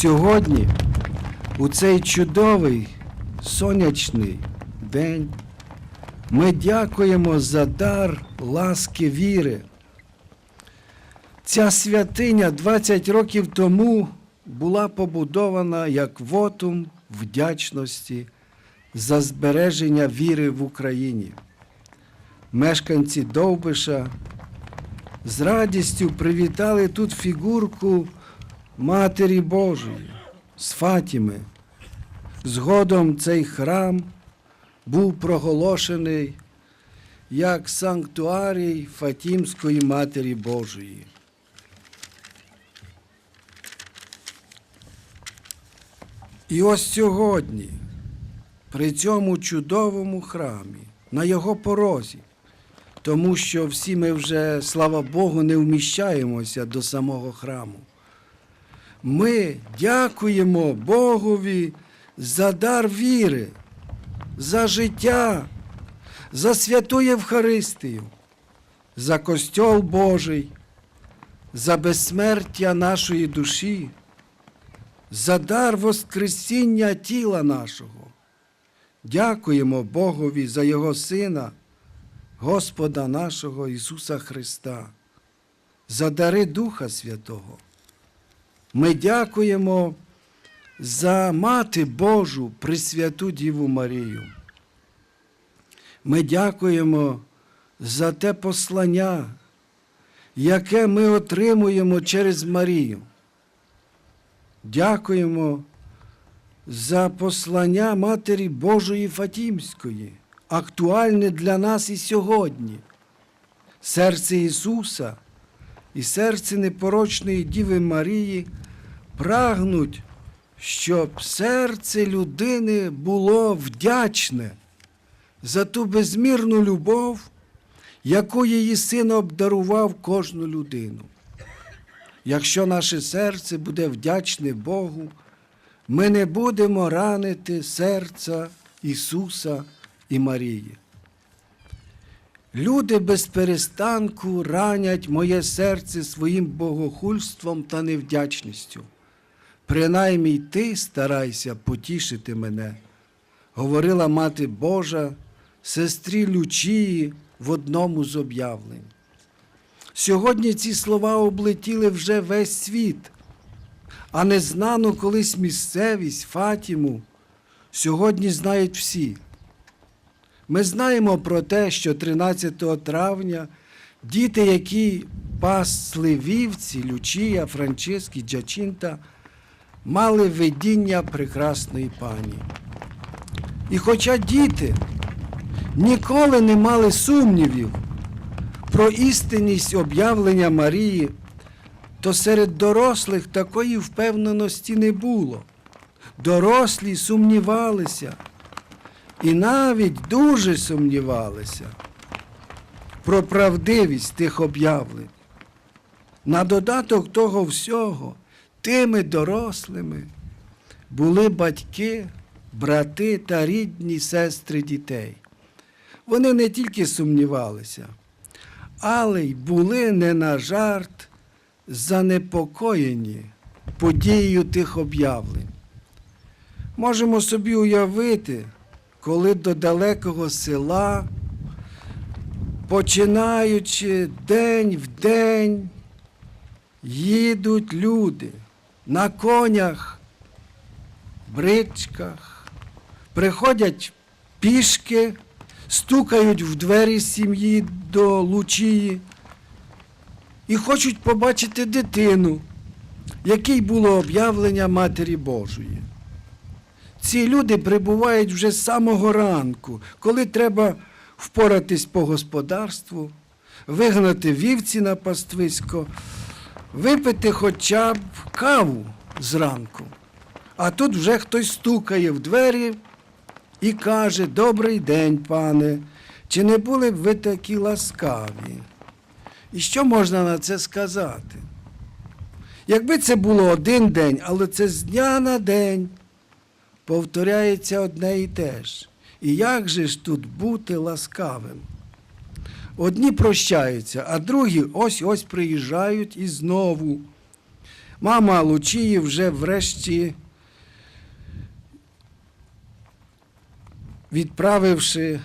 Сьогодні, у цей чудовий сонячний день, ми дякуємо за дар ласки віри. Ця святиня 20 років тому була побудована як вотум вдячності за збереження віри в Україні. Мешканці Довбиша з радістю привітали тут фігурку Матері Божої з Фатіми. Згодом цей храм був проголошений як санктуарій Фатімської Матері Божої. І ось сьогодні, при цьому чудовому храмі, на його порозі, тому що всі ми вже, слава Богу, не вміщаємося до самого храму. Ми дякуємо Богові за дар віри, за життя, за святу Євхаристію, за костьол Божий, за безсмертя нашої душі, за дар Воскресіння тіла нашого. Дякуємо Богові за Його Сина, Господа нашого Ісуса Христа, за дари Духа Святого. Ми дякуємо за Мати Божу Пресвяту Діву Марію. Ми дякуємо за те послання, яке ми отримуємо через Марію. Дякуємо за послання Матері Божої Фатімської, актуальне для нас і сьогодні. Серце Ісуса і серце непорочної Діви Марії прагнуть, щоб серце людини було вдячне за ту безмірну любов, яку її син обдарував кожну людину. Якщо наше серце буде вдячне Богу, ми не будемо ранити серця Ісуса і Марії. Люди без перестанку ранять моє серце своїм богохульством та невдячністю. Принаймні ти старайся потішити мене, говорила Мати Божа сестрі Лючії в одному з об'явлень. Сьогодні ці слова облетіли вже весь світ, а незнану колись місцевість Фатіму сьогодні знають всі. Ми знаємо про те, що 13 травня діти, які пасли вівці, Лючія, Франчески, Джачинта, мали видіння прекрасної пані. І хоча діти ніколи не мали сумнівів про істинність об'явлення Марії, то серед дорослих такої впевненості не було. Дорослі сумнівалися і навіть дуже сумнівалися про правдивість тих об'явлень. На додаток того всього, тими дорослими були батьки, брати та рідні сестри дітей. Вони не тільки сумнівалися, але й були не на жарт занепокоєні подією тих об'явлень. Можемо собі уявити, коли до далекого села, починаючи день в день, їдуть люди на конях, бричках, приходять пішки, стукають в двері сім'ї до Лучії і хочуть побачити дитину, якій було об'явлення Матері Божої. Ці люди прибувають вже з самого ранку, коли треба впоратись по господарству, вигнати вівці на паствисько, випити хоча б каву зранку. А тут вже хтось стукає в двері і каже: Добрий день, пане, чи не були б ви такі ласкаві? І що можна на це сказати? Якби це було один день, але це з дня на день повторяється одне і те ж. І як же ж тут бути ласкавим? Одні прощаються, а другі ось ось приїжджають і знову. Мама Лучії вже врешті, відправивши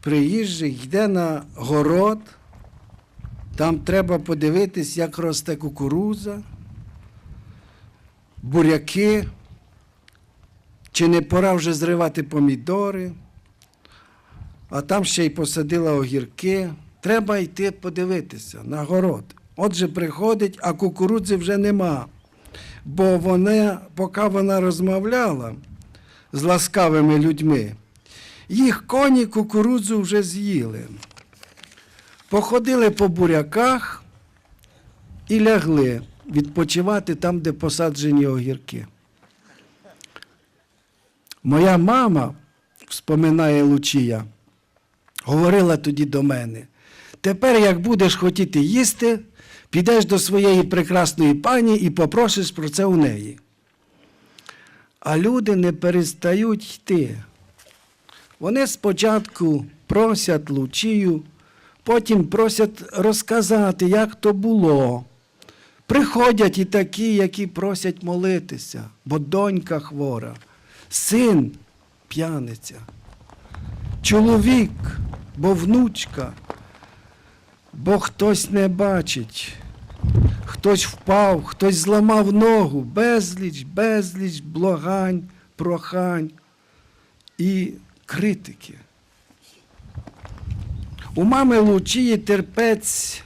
приїжджих, йде на город. Там треба подивитись, як росте кукуруза, буряки, чи не пора вже зривати помідори, а там ще й посадила огірки. Треба йти подивитися на город. Отже, приходить, а кукурудзи вже нема. Бо вона, поки вона розмовляла з ласкавими людьми, їх коні кукурудзу вже з'їли. Походили по буряках і лягли відпочивати там, де посаджені огірки. Моя мама, вспоминає Лучія, говорила тоді до мене: тепер, як будеш хотіти їсти, підеш до своєї прекрасної пані і попросиш про це у неї. А люди не перестають йти. Вони спочатку просять Лучію, потім просять розказати, як то було. Приходять і такі, які просять молитися, бо донька хвора, син п'яниця, чоловік, бо внучка, бо хтось не бачить, хтось впав, хтось зламав ногу, безліч, безліч благань, прохань і критики. У мами Лучії терпець,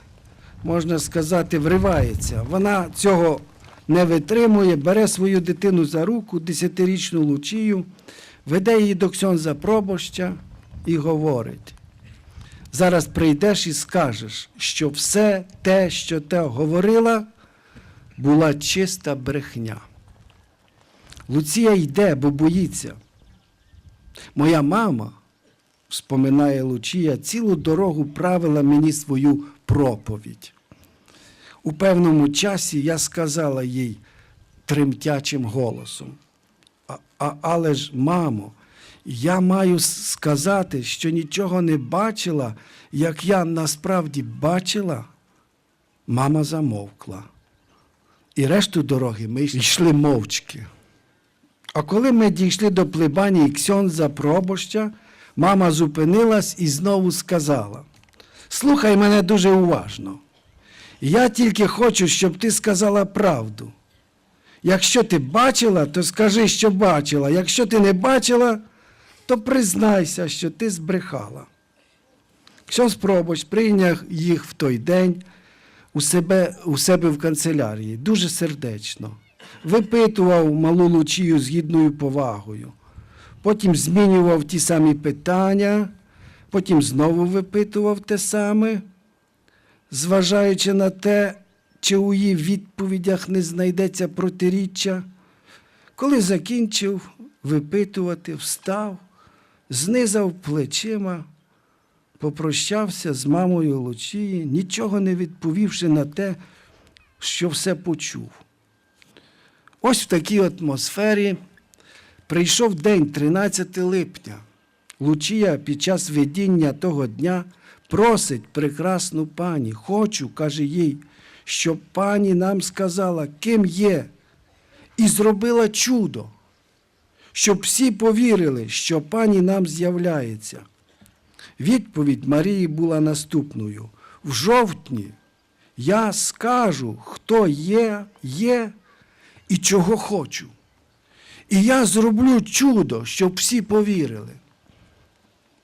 можна сказати, вривається. Вона цього не витримує, бере свою дитину за руку, десятирічну Лучію, веде її до ксьонза пробоща і говорить. Зараз прийдеш і скажеш, що все те, що ти говорила, була чиста брехня. Луція йде, бо боїться. Моя мама, вспоминає Лучія, цілу дорогу правила мені свою проповідь. У певному часі я сказала їй тремтячим голосом. А, а, але ж, мамо, я маю сказати, що нічого не бачила, як я насправді бачила. Мама замовкла. І решту дороги ми йшли мовчки. А коли ми дійшли до плебанії Ксьонза Пробоща, мама зупинилась і знову сказала: Слухай мене дуже уважно. Я тільки хочу, щоб ти сказала правду. Якщо ти бачила, то скажи, що бачила. Якщо ти не бачила, то признайся, що ти збрехала. Ксьонз Пробощ прийняв їх в той день у себе, у себе в канцелярії, дуже сердечно. Випитував малу Лучію з гідною повагою. Потім змінював ті самі питання, потім знову випитував те саме, зважаючи на те, чи у її відповідях не знайдеться протиріччя. Коли закінчив випитувати, встав, знизав плечима, попрощався з мамою Лучії, нічого не відповівши на те, що все почув. Ось в такій атмосфері прийшов день 13 липня. Лучія під час видіння того дня просить прекрасну пані. Хочу, каже їй, щоб пані нам сказала, ким є, і зробила чудо, щоб всі повірили, що пані нам з'являється. Відповідь Марії була наступною. В жовтні я скажу, хто є, є і чого хочу. І я зроблю чудо, щоб всі повірили.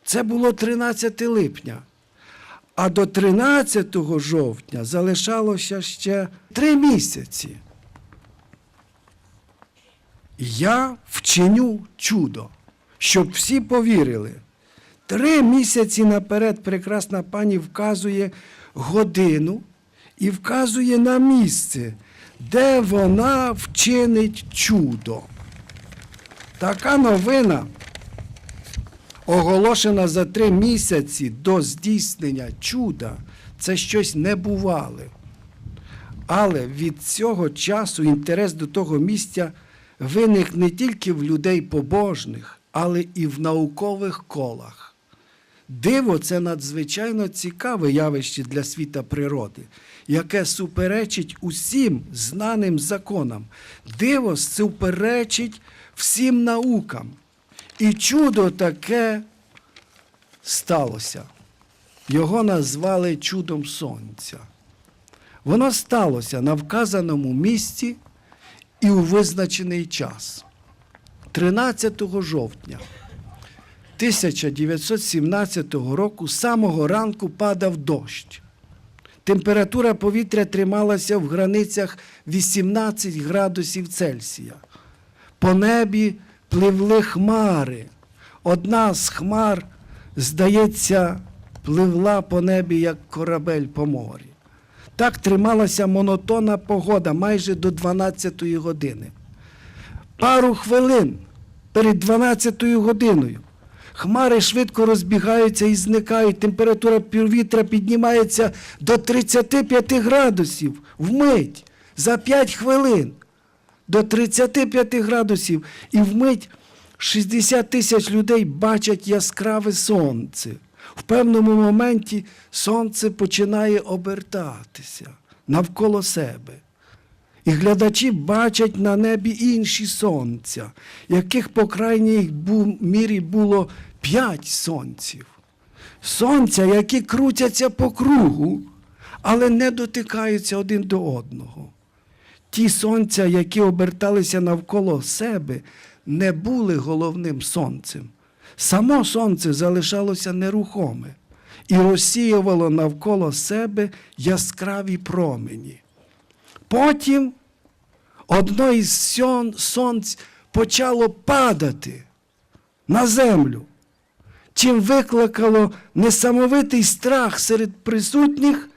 Це було 13 липня. А до 13 жовтня залишалося ще три місяці. Я вчиню чудо, щоб всі повірили. Три місяці наперед прекрасна пані вказує годину і вказує на місце, де вона вчинить чудо. Така новина, оголошена за три місяці до здійснення чуда, це щось небувале. Але від цього часу інтерес до того місця виник не тільки в людей побожних, але і в наукових колах. Диво це надзвичайно цікаве явище для світа природи, яке суперечить усім знаним законам. Диво суперечить всім наукам. І чудо таке сталося. Його назвали чудом сонця. Воно сталося на вказаному місці і у визначений час. 13 жовтня 1917 року з самого ранку падав дощ. Температура повітря трималася в границях 18 градусів Цельсія. По небі пливли хмари. Одна з хмар, здається, пливла по небі, як корабель по морі. Так трималася монотонна погода майже до 12-ї години. Пару хвилин перед 12-ю годиною хмари швидко розбігаються і зникають. Температура повітря піднімається до 35 градусів вмить за 5 хвилин. До 35 градусів і вмить 60 тисяч людей бачать яскраве сонце. В певному моменті сонце починає обертатися навколо себе. І глядачі бачать на небі інші сонця, яких по крайній мірі було п'ять сонців. Сонця, які крутяться по кругу, але не дотикаються один до одного. Ті сонця, які оберталися навколо себе, не були головним сонцем. Само сонце залишалося нерухоме і розсіювало навколо себе яскраві промені. Потім одно із сонць почало падати на землю, чим викликало несамовитий страх серед присутніх,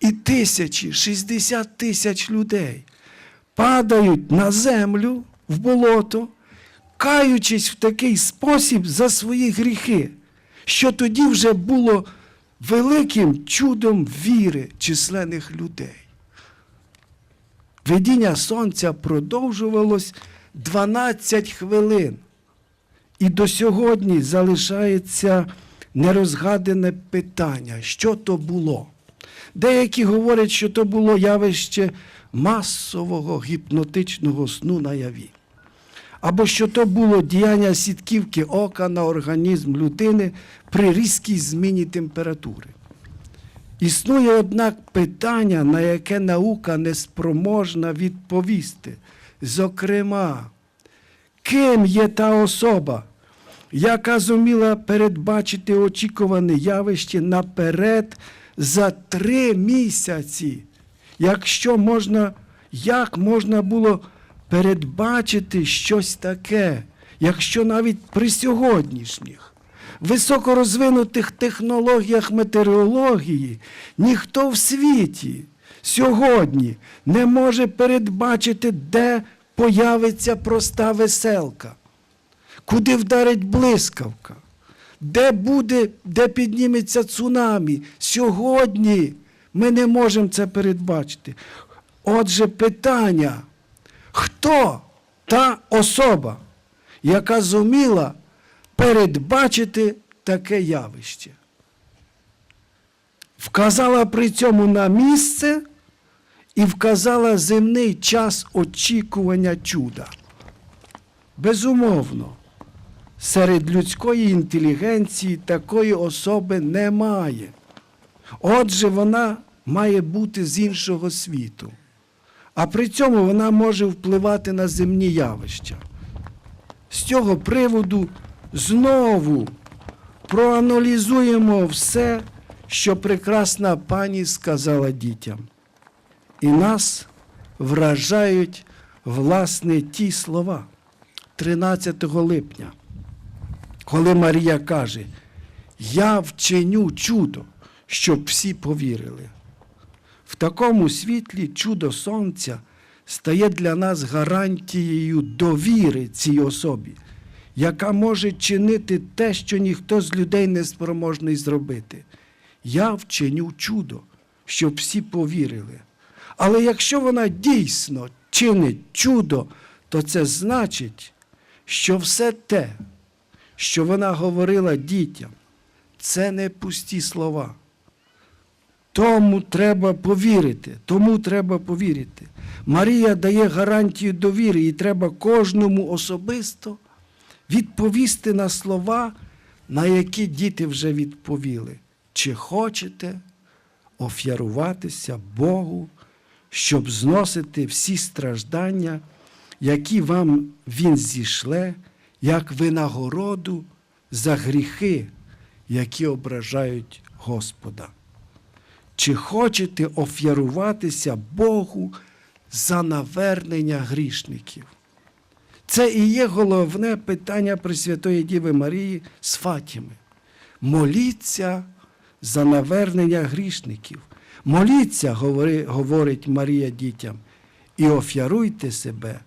і тисячі, 60 тисяч людей падають на землю в болото, каючись в такий спосіб за свої гріхи, що тоді вже було великим чудом віри численних людей. Видіння сонця продовжувалось 12 хвилин. І до сьогодні залишається нерозгадане питання, що то було. Деякі говорять, що то було явище масового гіпнотичного сну на яві. Або що то було діяння сітківки ока на організм людини при різкій зміні температури. Існує, однак, питання, на яке наука не спроможна відповісти. Зокрема, ким є та особа, яка зуміла передбачити очікуване явище наперед за три місяці? Якщо можна, як можна було передбачити щось таке, якщо навіть при сьогоднішніх високорозвинутих технологіях метеорології ніхто в світі сьогодні не може передбачити, де появиться проста веселка, куди вдарить блискавка, де буде, де підніметься цунамі. Сьогодні ми не можемо це передбачити. Отже, питання, хто та особа, яка зуміла передбачити таке явище. Вказала при цьому на місце і вказала земний час очікування чуда. Безумовно, серед людської інтелігенції такої особи немає. Отже, вона має бути з іншого світу. А при цьому вона може впливати на земні явища. З цього приводу знову проаналізуємо все, що прекрасна пані сказала дітям. І нас вражають власне ті слова 13 липня, коли Марія каже: Я вчиню чудо, щоб всі повірили. В такому світлі чудо сонця стає для нас гарантією довіри цій особі, яка може чинити те, що ніхто з людей не спроможний зробити. Я вчиню чудо, щоб всі повірили. Але якщо вона дійсно чинить чудо, то це значить, що все те, що вона говорила дітям, це не пусті слова. Тому треба повірити, тому треба повірити. Марія дає гарантію довіри, і треба кожному особисто відповісти на слова, на які діти вже відповіли. Чи хочете офяруватися Богу, щоб зносити всі страждання, які вам Він зішле, як винагороду за гріхи, які ображають Господа? Чи хочете офяруватися Богу за навернення грішників? Це і є головне питання Пресвятої Діви Марії з Фатіми. Моліться за навернення грішників. Моліться, говорить Марія дітям, і офяруйте себе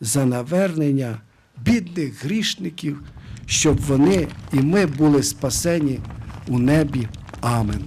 за навернення бідних грішників, щоб вони і ми були спасені у небі. Амен.